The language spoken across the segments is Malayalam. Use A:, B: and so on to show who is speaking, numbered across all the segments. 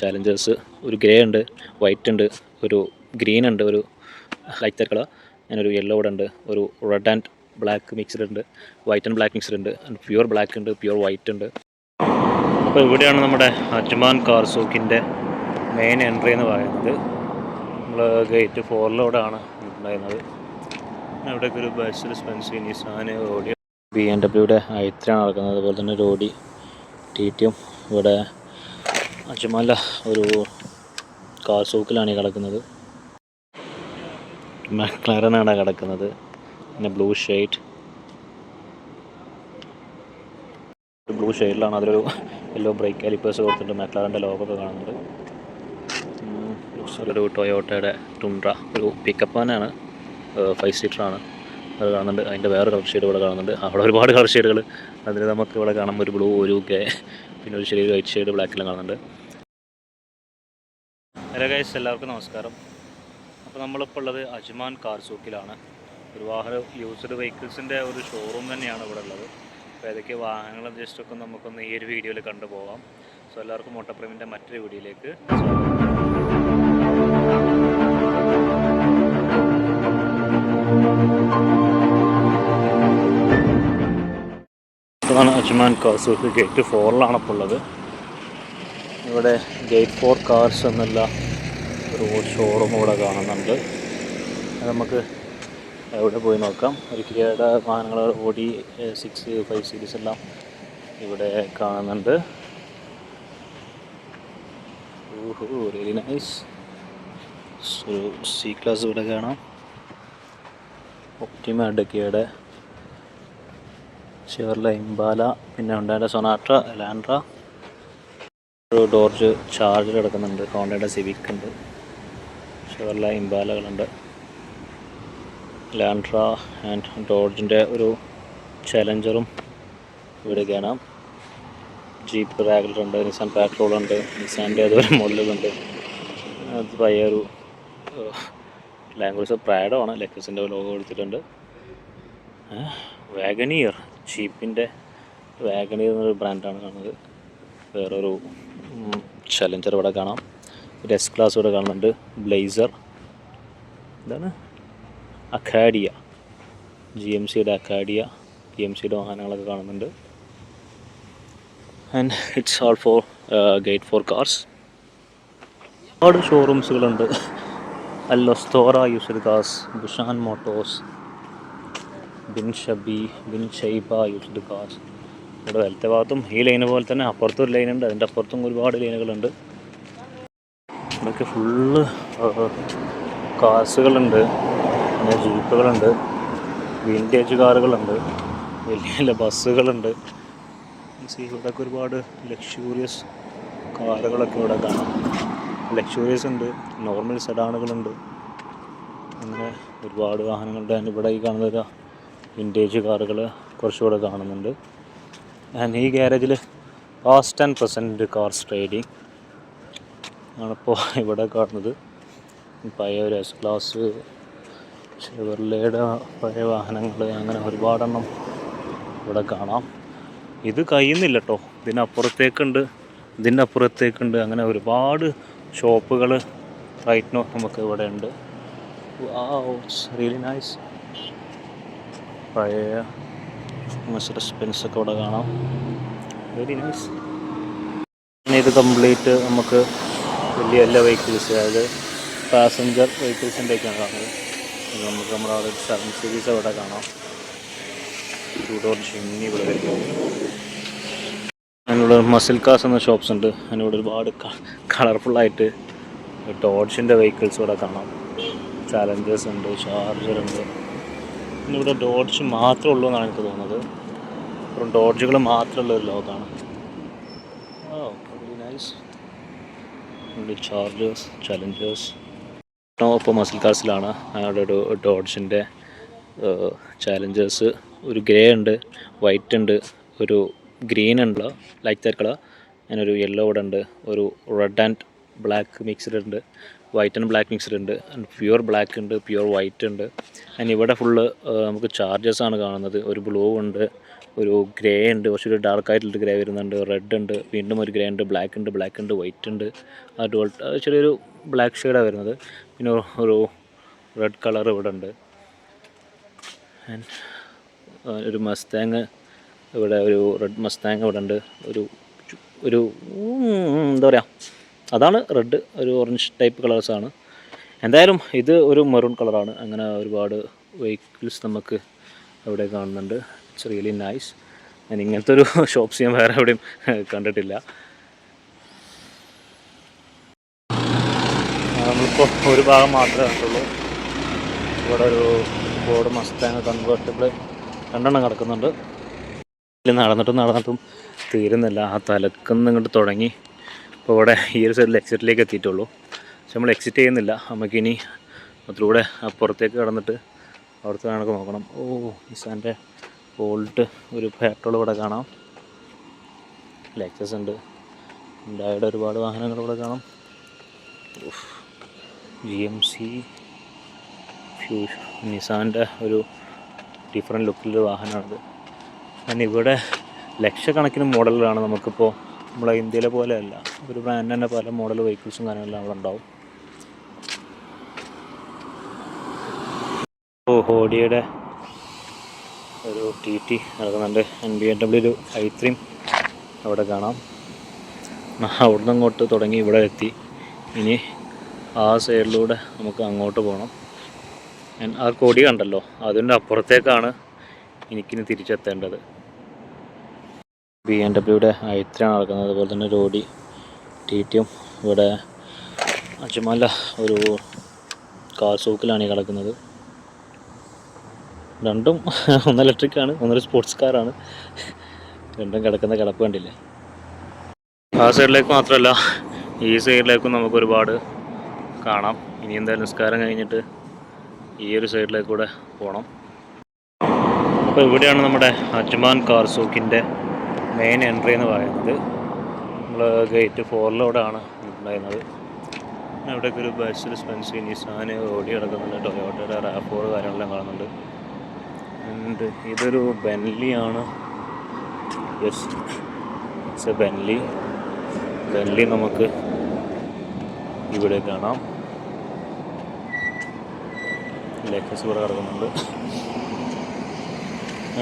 A: ചാലഞ്ചേഴ്സ് ഒരു ഗ്രേ ഉണ്ട് വൈറ്റ് ഉണ്ട് ഒരു ഗ്രീൻ ഉണ്ട് ഒരു ലൈറ്റ് കളർ അങ്ങനെ ഒരു യെല്ലോ ഉണ്ട് ഒരു റെഡ് ആൻഡ് ബ്ലാക്ക് മിക്സ്ഡ് ഉണ്ട് വൈറ്റ് ആൻഡ് ബ്ലാക്ക് മിക്സ്ഡ് ഉണ്ട് പ്യുവർ ബ്ലാക്ക് ഉണ്ട് പ്യുവർ വൈറ്റ് ഉണ്ട്. അപ്പോൾ ഇവിടെയാണ് നമ്മുടെ അജ്മാൻ കാർ സൂക്കിന്റെ മെയിൻ എൻട്രി എന്ന് പറയുന്നത്. നമ്മൾ ഗേറ്റ് ഫോറിലൂടെയാണ് ഉണ്ടായിരുന്നത്. ഇവിടെയൊക്കെ ഒരു ബസ്സിൽ സ്പെൻസി നിസാന് ഓടി. ബി എൻ ഡബ്ല്യൂടെ ഐത്രയാണ് നടക്കുന്നത്. അതുപോലെ തന്നെ ഒരു ഓടി. ടി ടിയും ഇവിടെ അജ്മാല ഒരു കാർ സൂക്കിലാണ് കിടക്കുന്നത്. മക്ലാരനാണ് കിടക്കുന്നത്. പിന്നെ ബ്ലൂ ഷെയ്ഡ്. ബ്ലൂ ഷെയ്ഡിലാണ് അതിലൊരു യെല്ലോ ബ്രേക്ക് കാലിപ്പേഴ്സ് കൊടുത്തിട്ട് മെക്ലാറിന്റെ ലോഗോ കാണുന്നുണ്ട് ഒരു ടൊയോട്ടയുടെ ടുണ്ട്ര. ഒരു പിക്കപ്പ് വാനാണ് ഫൈവ് സീറ്ററാണ് അത് കാണുന്നുണ്ട്. അതിന്റെ വേറെ കളർ ഷെയ്ഡ് ഇവിടെ കാണുന്നുണ്ട്. അവിടെ ഒരുപാട് കളർ ഷെയ്ഡുകൾ അതിൽ നമുക്ക് ഇവിടെ കാണാം ഒരു ബ്ലൂ ഒരു ഗ്രേ പിന്നെ ഒരു ചെറിയ വൈറ്റ് ഷെയ്ഡ് ബ്ലാക്കിലും കാണുന്നുണ്ട്. ഹലോ ഗൈസ് എല്ലാവർക്കും നമസ്കാരം. അപ്പോൾ നമ്മളിപ്പോൾ ഉള്ളത് അജ്മാൻ കാർ സൂക്കിലാണ്. ഒരു വാഹന യൂസ്ഡ് വെഹിക്കിൾസിന്റെ ഒരു ഷോറൂം തന്നെയാണ് ഇവിടെ ഉള്ളത്. അപ്പോൾ ഏതൊക്കെ വാഹനങ്ങൾ ജസ്റ്റ് ഒക്കെ നമുക്കൊന്ന് ഈ ഒരു വീഡിയോയിൽ കണ്ടുപോകാം സോ എല്ലാവർക്കും മോട്ടോപ്രേമിന്റെ മറ്റൊരു വീഡിയോയിലേക്ക് ഇതാണ് അജ്മാൻ കാർ ഗേറ്റ് ഫോറിലാണ് ഇപ്പോൾ ഉള്ളത്. ഇവിടെ ഗേറ്റ് ഫോർ കാർസ് എന്നുള്ള ഷോറൂം ഇവിടെ കാണുന്നുണ്ട്. നമുക്ക് എവിടെ പോയി നോക്കാം. ഒരു കിരീട വാഹനങ്ങൾ ഓടി സിക്സ് ഫൈവ് സീരീസ് എല്ലാം ഇവിടെ കാണുന്നുണ്ട്. ഓഹോ വെരി നൈസ് ഒരു സി ക്ലാസ് ഇവിടെ കാണാം. ഒപ്റ്റിമ ഡെക്കിയുടെ ഷെവർല ഇംബാല പിന്നെ ഉണ്ടായ സൊനാട്ര ലാൻഡ്ര ഒരു ഡോർജ് ചാർജർ കിടക്കുന്നുണ്ട് ഹോണ്ടയുടെ സിവിക് ഉണ്ട്. ഷെവർല ഇംബാലകളുണ്ട്. ലാൻഡ്ര ആൻഡ് ഡോർജിന്റെ ഒരു ചലഞ്ചറും ഇവിടെ കാണാം. ജീപ്പ് റാഗലർ ഉണ്ട് നിസാൻ പാട്രോളുണ്ട് നിസാന്റെ അതുപോലെ മോഡലുകളുണ്ട് അത് പയ്യ ഒരു ലാംഗ്വേജ് പ്രൈഡ് ആണ് ലെക്സിന്റെ ലോഗോ കൊടുത്തിട്ടുണ്ട്. വാഗനിയർ ജീപ്പിന്റെ വാഗനിയർ എന്നൊരു ബ്രാൻഡാണ് കാണുന്നത്. വേറൊരു ചലഞ്ചർ ഇവിടെ കാണാം. ഒരു എസ് ക്ലാസ് ഇവിടെ കാണുന്നുണ്ട്. ബ്ലേസർ എന്താണ് അക്കാഡിയ ജി എം സിയുടെ അക്കാഡിയ ജി എം സിയുടെ വാഹനങ്ങളൊക്കെ കാണുന്നുണ്ട്. And it's all for gate four cars ഒരുപാട് ഷോറൂംസുകളുണ്ട് അല്ലൊസ്തോറ യൂസർ കാസ് ബുഷാൻ മോട്ടോസ് ബിൻ ഷബി ബിൻ ഷൈബ യൂസ്ഡ് കാർസ് ഇവിടെ വലത്തെ ഭാഗത്തും ഈ ലൈന് പോലെ തന്നെ അപ്പുറത്തും ഒരു ലൈനുണ്ട് അതിന്റെ അപ്പുറത്തും ഒരുപാട് ലൈനുകളുണ്ട് ഇവിടെയൊക്കെ ഫുള്ള് കാസുകളുണ്ട് പിന്നെ ജീപ്പുകളുണ്ട് വിന്റേജ് കാറുകളുണ്ട് വലിയ വലിയ ബസ്സുകളുണ്ട്. ഇവിടെയൊക്കെ ഒരുപാട് ലക്ഷൂറിയസ് കാറുകളൊക്കെ ഇവിടെ കാണാം. ലക്ഷൂറിയസ് ഉണ്ട് നോർമൽ സെഡാനുകളുണ്ട് അങ്ങനെ ഒരുപാട് വാഹനങ്ങളുടെ ഇവിടെ ഈ കാണുന്നത് വിന്റേജ് കാറുകൾ കുറച്ചുകൂടെ കാണുന്നുണ്ട്. ഞാൻ ഈ ഗ്യാരേജിൽ past and present cars trading ആണിപ്പോൾ ഇവിടെ കാണുന്നത്. പഴയ ഒരു എസ് ക്ലാസ് ഷെവർലയുടെ പഴയ വാഹനങ്ങൾ അങ്ങനെ ഒരുപാടെണ്ണം ഇവിടെ കാണാം. ഇത് കഴിയുന്നില്ല കേട്ടോ ഇതിനപ്പുറത്തേക്കുണ്ട്. ഇതിന്റെ അപ്പുറത്തേക്കുണ്ട് അങ്ങനെ ഒരുപാട് ഷോപ്പുകൾ റൈറ്റ് നോ നമുക്ക് ഇവിടെ ഉണ്ട്. റിയലി നൈസ് പഴയ മെസഡസ് ബെൻസ് ഒക്കെ ഇവിടെ കാണാം. വെരി നൈസ് ഇത് കംപ്ലീറ്റ് നമുക്ക് വലിയ എല്ലാ വെഹിക്കിൾസ് അതായത് പാസഞ്ചർ വെഹിക്കിൾസിന്റെ ഒക്കെയാണ് കാണുന്നത്. നമുക്ക് നമ്മുടെ അവിടെ ഒരു സെവൻ സീരീസ് അവിടെ കാണാം. ടു ഡോർ ജിമ്മി ഇവിടെ വരും അതിനുള്ള മസിൽ കാസ് എന്ന ഷോപ്സ് ഉണ്ട്. അതിനോട് ഒരുപാട് കളർഫുള്ളായിട്ട് ടോർച്ചിന്റെ വെഹിക്കിൾസ് ഇവിടെ കാണാം. ചാലഞ്ചേഴ്സ് ഉണ്ട് ചാർജർ ഉണ്ട്. ഇവിടെ ഡോഡ്ജ് മാത്രമേ ഉള്ളൂ എന്നാണ് എനിക്ക് തോന്നുന്നത്. അപ്പം ഡോഡ്ജുകൾ മാത്രമുള്ള ഒരു ലോകമാണ്. ഓ നൈസ് ചാർജേഴ്സ് ചലഞ്ചേഴ്സ് ഇപ്പോൾ മസിൽ കാസിലാണ് അവിടെ ഒരു ഡോഡ്ജിന്റെ ചാലഞ്ചേഴ്സ് ഒരു ഗ്രേ ഉണ്ട് വൈറ്റ് ഉണ്ട് ഒരു ഗ്രീൻ ഉണ്ട് ലൈറ്റ് ദാറ്റ് കളർ അങ്ങനെ ഒരു യെല്ലോ ഇവിടെ ഉണ്ട് ഒരു റെഡ് ആൻഡ് ബ്ലാക്ക് മിക്സ്ഡ് ഉണ്ട് വൈറ്റ് ആൻഡ് ബ്ലാക്ക് മിക്സ്ഡ് ഉണ്ട് ആൻഡ് പ്യുവർ ബ്ലാക്ക് ഉണ്ട് പ്യുവർ വൈറ്റ് ഉണ്ട്. ആൻഡ് ഇവിടെ ഫുള്ള് നമുക്ക് ചാർജസ് ആണ് കാണുന്നത്. ഒരു ബ്ലൂ ഉണ്ട് ഒരു ഗ്രേ ഉണ്ട് കുറച്ചൊരു ഡാർക്ക് ആയിട്ടുള്ള ഗ്രേ വരുന്നുണ്ട്. റെഡ് ഉണ്ട് വീണ്ടും ഒരു ഗ്രേ ഉണ്ട് ബ്ലാക്ക് ഉണ്ട് ബ്ലാക്ക് ഉണ്ട് വൈറ്റ് ഉണ്ട്. ഡോൾ ചെറിയൊരു ബ്ലാക്ക് ഷെയ്ഡാണ് വരുന്നത്. പിന്നെ ഒരു റെഡ് കളർ ഇവിടെ ഉണ്ട്. ഒരു മസ്താങ് ഇവിടെ ഒരു റെഡ് മസ്താങ് ഇവിടെ ഉണ്ട്. ഒരു ഒരു എന്താ പറയുക അതാണ് റെഡ് ഒരു ഓറഞ്ച് ടൈപ്പ് കളേഴ്സാണ് എന്തായാലും ഇത് ഒരു മെറൂൺ കളറാണ് അങ്ങനെ ഒരുപാട് വെഹിക്കിൾസ് നമുക്ക് അവിടെ കാണുന്നുണ്ട്. ഇറ്റ്സ് റിയലി നൈസ് ഞാൻ ഇങ്ങനത്തെ ഒരു ഷോപ്സ് ഞാൻ വേറെ എവിടെയും കണ്ടിട്ടില്ല. നമ്മളിപ്പോൾ ഒരു ഭാഗം മാത്രമേ കണ്ടുള്ളൂ ഇവിടെ ഒരു ബോർഡ് മസ്താങ് കൺവേർട്ടബിൾ രണ്ടെണ്ണം കിടക്കുന്നുണ്ട്. നടന്നിട്ടും നടന്നിട്ടും തീരുന്നില്ല. ആ തലക്കുന്ന് ഇങ്ങോട്ട് തുടങ്ങി. ഇപ്പോൾ ഇവിടെ ഈ ഒരു സൈഡിൽ എക്സിറ്റിലേക്ക് എത്തിയിട്ടുള്ളൂ. പക്ഷെ നമ്മൾ എക്സിറ്റ് ചെയ്യുന്നില്ല. നമുക്കിനി അതിലൂടെ അപ്പുറത്തേക്ക് കടന്നിട്ട് അവിടുത്തെ കണക്ക് നോക്കണം. ഓ നിസാന്റെ ഓൾട്ട് ഒരു ഫാക്ടറികൾ ഇവിടെ കാണാം. ലെക്സസ് ഉണ്ട്. ഉണ്ടായുടെ ഒരുപാട് വാഹനങ്ങൾ ഇവിടെ കാണാം. ജി എം സി ഫ്യൂഷ് നിസാന്റെ ഒരു ഡിഫറെന്റ് ലുക്കിലൊരു വാഹനമാണിത്. കാരണം ഇവിടെ ലക്ഷക്കണക്കിന് മോഡലുകളാണ് നമുക്കിപ്പോൾ നമ്മളെ ഇന്ത്യയിലെ പോലെ അല്ല ഒരു ബ്രാൻഡ് തന്നെ പല മോഡൽ വെഹിക്കിൾസും കാര്യങ്ങളെല്ലാം അവിടെ ഉണ്ടാവും. ഹോഡിയുടെ ഒരു ടി ടി നടക്കുന്നുണ്ട്. എൻ ബി എം ഡബ്ല്യു ഒരു ഐ ത്രീം അവിടെ കാണാം. അവിടെ അവിടുന്ന് അങ്ങോട്ട് തുടങ്ങി ഇവിടെ എത്തി. ഇനി ആ സൈഡിലൂടെ നമുക്ക് അങ്ങോട്ട് പോകണം ആ കൊടി കണ്ടല്ലോ അതിന്റെ അപ്പുറത്തേക്കാണ് എനിക്കിനി തിരിച്ചെത്തേണ്ടത്. ബി എം ഡബ്ല്യൂടെ ത്രീയാണ് നടക്കുന്നത് അതുപോലെ തന്നെ റോഡി ടി ടിയും ഇവിടെ അജുമല ഒരു കാർ സൂക്കിലാണ് ഈ കിടക്കുന്നത്. രണ്ടും ഒന്ന് ഇലക്ട്രിക് ആണ് ഒന്നൊരു സ്പോർട്സ് കാറാണ് രണ്ടും കിടക്കുന്ന കിടപ്പ് കണ്ടില്ലേ? ആ സൈഡിലേക്ക് മാത്രമല്ല ഈ സൈഡിലേക്കും നമുക്ക് ഒരുപാട് കാണാം. ഇനി എന്തായാലും നിസ്കാരം കഴിഞ്ഞിട്ട് ഈ ഒരു സൈഡിലേക്കൂടെ പോകണം അപ്പോൾ ഇവിടെയാണ് നമ്മുടെ അജ്മാൻ കാർ സൂക്കിന്റെ മെയിൻ എൻട്രി എന്ന് പറയുന്നത്. നമ്മൾ ഗേറ്റ് ഫോറിലൂടെയാണ് ഉണ്ടായിരുന്നത്. ഇവിടെയൊക്കെ ഒരു ബസ്സിൽ സ്പെൻസി നിസാന് ഓടി കിടക്കുന്നുണ്ട് ടൊയോട്ടയുടെ റാഫോർ കാര്യങ്ങളെല്ലാം കാണുന്നുണ്ട്. ആൻഡ് ഇതൊരു ആണ്. Yes it's a Bentley Bentley നമുക്ക് ഇവിടെ കാണാം. ലേക്കസ് ഇവിടെ കിടക്കുന്നുണ്ട്.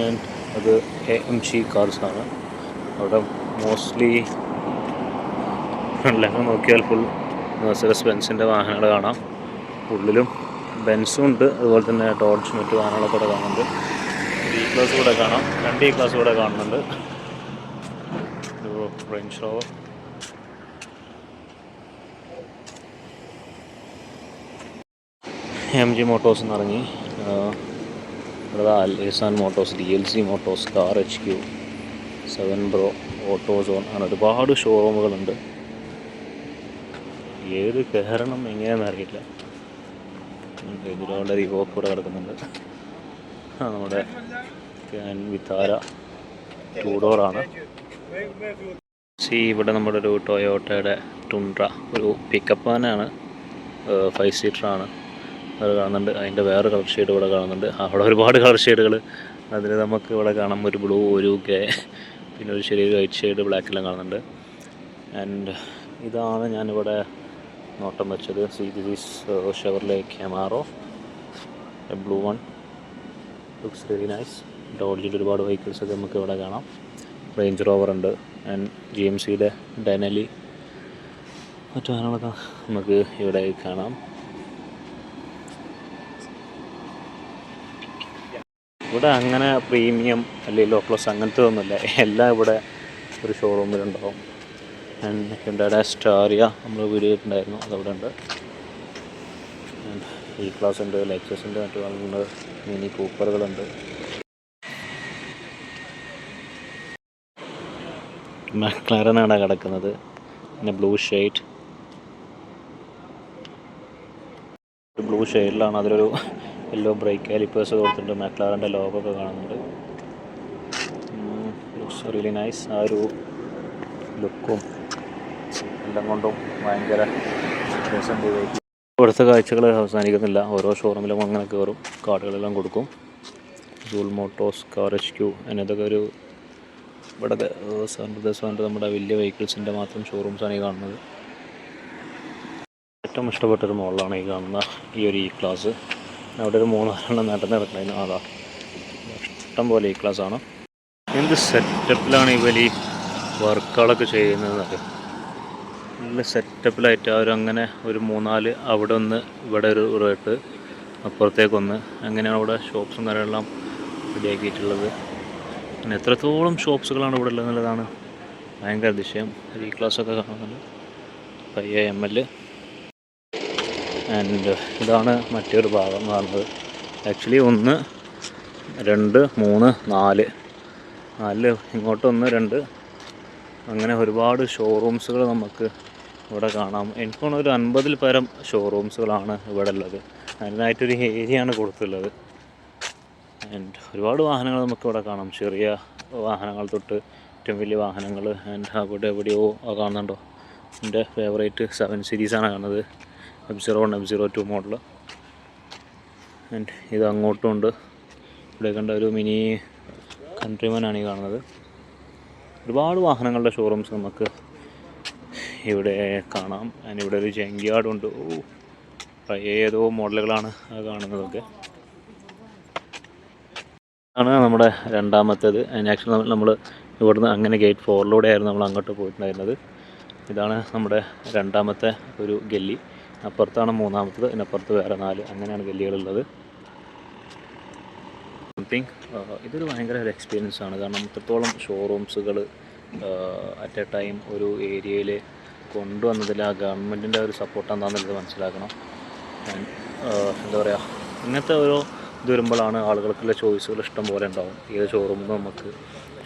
A: ആൻഡ് അത് എ എം ജി കാർസാണ് അവിടെ മോസ്റ്റ്ലി ഫ്രണ്ടിലൊക്കെ നോക്കിയാൽ ഫുൾ മെഴ്സറസ് ബെൻസിന്റെ വാഹനങ്ങൾ കാണാം. ഉള്ളിലും ബെൻസും ഉണ്ട്. അതുപോലെ തന്നെ ടോർച്ച് മറ്റു വാഹനങ്ങളൊക്കെ കാണുന്നുണ്ട്. ഈ ക്ലാസ് കൂടെ കാണാം. രണ്ട് ഈ ക്ലാസ് കൂടെ കാണുന്നുണ്ട്. Range Rover M G motors എന്ന് ഇറങ്ങി motors motors D L C motors car H Q seven bro auto zone അങ്ങനെ ഒരുപാട് ഷോറൂമുകളുണ്ട് ഏത് കയറണം എങ്ങനെയാണെന്ന് അറിയില്ല. ഇതിലുള്ള റിവോക്ക് ഇവിടെ കിടക്കുന്നുണ്ട് നമ്മുടെ വിത്താര ടൂ ഡോറാണ് സി ഇവിടെ നമ്മുടെ ഒരു ടൊയോട്ടയുടെ ടുണ്ട്ര ഒരു പിക്കപ്പ് വാനാണ് ഫൈവ് സീറ്ററാണ് അത് കാണുന്നുണ്ട്. അതിന്റെ വേറെ കളർ ഷെയ്ഡ് ഇവിടെ കാണുന്നുണ്ട്. അവിടെ ഒരുപാട് കളർ ഷെയ്ഡുകൾ അതിൽ നമുക്ക് ഇവിടെ കാണാം ഒരു ബ്ലൂ ഒരു ഗ്രേ പിന്നെ ഒരു ചെറിയൊരു വൈറ്റ് ഷെയ്ഡ് ബ്ലാക്കെല്ലാം കാണുന്നുണ്ട്. ആൻഡ് ഇതാണ് ഞാനിവിടെ നോട്ടം വെച്ചത്. See this Chevrolet Camaro blue one looks very nice ഡോഡ്ജിന്റെ ഒരുപാട് വെഹിക്കിൾസ് ഒക്കെ നമുക്ക് ഇവിടെ കാണാം. റേഞ്ച് റോവർ ഉണ്ട്. ആൻഡ് ജി എം സിയുടെ ഡെനലി മറ്റു വാഹനങ്ങളൊക്കെ നമുക്ക് ഇവിടെ കാണാം. ഇവിടെ അങ്ങനെ പ്രീമിയം അല്ലെങ്കിൽ ലോ പ്ലസ് അങ്ങനത്തെ ഒന്നുമില്ല. എല്ലാം ഇവിടെ ഒരു ഷോറൂമിലുണ്ടാവും ആൻഡ് ഹ്യുണ്ടായുടെ സ്റ്റാറിയ നമ്മൾ വീഡിയോ ഇട്ടുണ്ടായിരുന്നു അതവിടെ ഉണ്ട്. ഈ ക്ലാസ് ഉണ്ട് ലെക്ചേഴ്സിന്റെ മറ്റു ഭാഗങ്ങളുണ്ട് മിനി കൂപ്പറുകളുണ്ട് മക്ലാരനാണ് കിടക്കുന്നത്. പിന്നെ ബ്ലൂ ഷെയ്ഡ്. ബ്ലൂ ഷെയ്ഡിലാണ് അതിലൊരു യെല്ലോ ബ്രേക്ക് കാലിപ്പേഴ്സ് കൊടുത്തിട്ടുണ്ട്. മക്ലാറിന്റെ ലോഗൊക്കെ കാണുന്നുണ്ട്. ലുക്സ് റിയലി നൈസ് ആ ഒരു ലുക്കും എല്ലാം കൊണ്ടും ഭയങ്കര ഇവിടുത്തെ കാഴ്ചകൾ അവസാനിക്കുന്നില്ല. ഓരോ ഷോറൂമിലും അങ്ങനെ കയറും കാർഡുകളെല്ലാം കൊടുക്കും. ജൂൾ മോട്ടോസ് കാർ എച്ച് ക്യൂ അതിനകത്തൊക്കെ ഒരു ഇവിടെ സാറിന്റെ നമ്മുടെ വലിയ വെഹിക്കിൾസിന്റെ മാത്രം ഷോറൂംസാണ് ഈ കാണുന്നത്. ഏറ്റവും ഇഷ്ടപ്പെട്ടൊരു മോളിലാണ് ഈ കാണുന്ന ഈ ഒരു ഇ ക്ലാസ് അവിടെ ഒരു മൂന്നാലെണ്ണം നടന്ന് കിടക്കുന്നതിന് അതാ ഇഷ്ടം പോലെ ഇ ക്ലാസ് ആണ്. എന്ത് സെറ്റപ്പിലാണ് ഈ വർക്കുകളൊക്കെ ചെയ്യുന്നത് നല്ല സെറ്റപ്പിലായിട്ട് അവരങ്ങനെ ഒരു മൂന്നാൽ അവിടെ ഒന്ന് ഇവിടെ ഒരു റേട്ട് അപ്പുറത്തേക്കൊന്ന് അങ്ങനെയാണ് അവിടെ ഷോപ്സും കാര്യമെല്ലാം റെഡിയാക്കിയിട്ടുള്ളത്. പിന്നെ എത്രത്തോളം ഷോപ്സുകളാണ് ഇവിടെ ഉള്ളത് എന്നുള്ളതാണ് ഭയങ്കര അതിശയം. ഈ ക്ലാസ്സൊക്കെ കാണുന്നത് പയ്യ എം എൽ ആൻഡ് ഇതാണ് മറ്റൊരു ഭാഗം പറയുന്നത് ആക്ച്വലി ഒന്ന് രണ്ട് മൂന്ന് നാല്. നാല് ഇങ്ങോട്ടൊന്ന് രണ്ട്. അങ്ങനെ ഒരുപാട് ഷോറൂംസുകൾ നമുക്ക് ഇവിടെ കാണാം. എനിക്ക് ഒരു അൻപതിൽ പരം ഷോറൂംസുകളാണ് ഇവിടെ ഉള്ളത്. അതിനായിട്ടൊരു ഏരിയയാണ് കൊടുത്തുള്ളത് ആൻഡ് ഒരുപാട് വാഹനങ്ങൾ നമുക്ക് ഇവിടെ കാണാം. ചെറിയ വാഹനങ്ങൾ തൊട്ട് ഏറ്റവും വലിയ വാഹനങ്ങൾ. ആൻഡ് അവിടെ എവിടെയോ കാണുന്നുണ്ടോ? എന്റെ ഫേവറേറ്റ് സെവൻ സീരീസാണ് കാണുന്നത്. F zero one F zero two model and ഇത് അങ്ങോട്ടും ഉണ്ട്. ഇവിടെ കണ്ട ഒരു മിനി കൺട്രിമനാണ് ഈ കാണുന്നത്. ഒരുപാട് വാഹനങ്ങളുടെ ഷോറൂംസ് നമുക്ക് ഇവിടെ കാണാം. അതിന് ഇവിടെ ഒരു ഓ ഏതോ മോഡലുകളാണ് കാണുന്നതൊക്കെ. ആണ് നമ്മുടെ രണ്ടാമത്തേത്. അതിന് ആക്ച്വലി നമ്മൾ ഇവിടുന്ന് അങ്ങനെ ഗേറ്റ് ഫോറിലൂടെ ആയിരുന്നു നമ്മൾ അങ്ങോട്ട് പോയിട്ടുണ്ടായിരുന്നത്. ഇതാണ് നമ്മുടെ രണ്ടാമത്തെ ഒരു ഗല്ലി. അപ്പുറത്താണ് മൂന്നാമത്തത്. ഇതിനപ്പുറത്ത് വേറെ നാല്. അങ്ങനെയാണ് ഗല്ലികളുള്ളത്. സംതിങ് ഇതൊരു ഭയങ്കര ഒരു എക്സ്പീരിയൻസ് ആണ്. കാരണം ഇത്രത്തോളം ഷോറൂംസുകൾ അറ്റ് എ ടൈം ഒരു ഏരിയയിൽ കൊണ്ടുവന്നതിൽ ആ ഗവൺമെന്റിന്റെ ഒരു സപ്പോർട്ട് എന്താണെന്നുള്ളത് മനസ്സിലാക്കണം. എന്താ പറയുക ഇങ്ങനത്തെ ഓരോ ഇത് വരുമ്പോഴാണ് ആളുകൾക്കുള്ള ചോയ്സുകൾ ഇഷ്ടം പോലെ ഉണ്ടാവും. ഏത് ഷോറൂമിൽ നമുക്ക്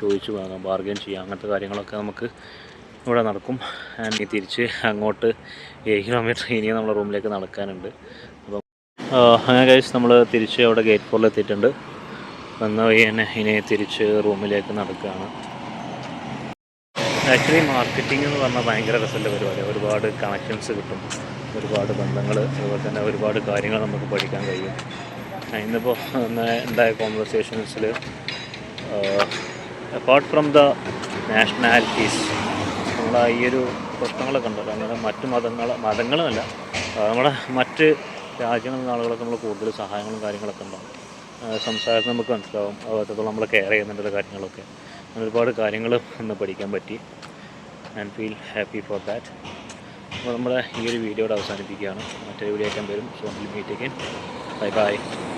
A: ചോദിച്ച് വാങ്ങാം ബാർഗെയിൻ ചെയ്യാം അങ്ങനത്തെ കാര്യങ്ങളൊക്കെ നമുക്ക് ഇവിടെ നടക്കും. ആൻഡ് തിരിച്ച് അങ്ങോട്ട് ഏഴ് കിലോമീറ്റർ ഇനിയും നമ്മുടെ റൂമിലേക്ക് നടക്കാനുണ്ട്. അപ്പം അങ്ങനെ കഴിച്ച് നമ്മൾ തിരിച്ച് അവിടെ ഗേറ്റ് ഫോറിൽ എത്തിയിട്ടുണ്ട്. വന്ന വഴി തന്നെ ഇനി തിരിച്ച് റൂമിലേക്ക് നടക്കുകയാണ് ആക്ച്വലി മാർക്കറ്റിംഗ് എന്ന് പറഞ്ഞാൽ ഭയങ്കര രസമുള്ള പരിപാടിയാണ് ഒരുപാട് കണക്ഷൻസ് കിട്ടും. ഒരുപാട് ബന്ധങ്ങൾ അതുപോലെ തന്നെ ഒരുപാട് കാര്യങ്ങൾ നമുക്ക് പഠിക്കാൻ കഴിയും. ഇന്നിപ്പോൾ ഇന്ന് ഉണ്ടായ കോൺവെർസേഷൻസിൽ അപ്പാർട്ട് ഫ്രം ദ നാഷണാലിറ്റീസ് നമ്മൾ ഈ ഒരു പ്രശ്നങ്ങളൊക്കെ ഉണ്ടല്ലോ. അങ്ങനെ മറ്റ് മതങ്ങൾ മതങ്ങളുമല്ല നമ്മുടെ മറ്റ് രാജ്യങ്ങളിൽ നിന്ന് ആളുകളൊക്കെ നമ്മൾ കൂടുതൽ സഹായങ്ങളും കാര്യങ്ങളൊക്കെ ഉണ്ടാവും. സംസാരത്തിൽ നമുക്ക് മനസ്സിലാവും. അതുപോലെ നമ്മൾ കെയർ ചെയ്യുന്നുണ്ട് കാര്യങ്ങളൊക്കെ. ഒരുപാട് കാര്യങ്ങൾ ഇന്ന് പഠിക്കാൻ പറ്റി. And feel happy for that അപ്പോൾ നമ്മുടെ ഈ ഒരു വീഡിയോയുടെ അവസാനിപ്പിക്കുകയാണ്. മറ്റൊരു വീഡിയോ ആയിട്ട് വരും. So meet bye bye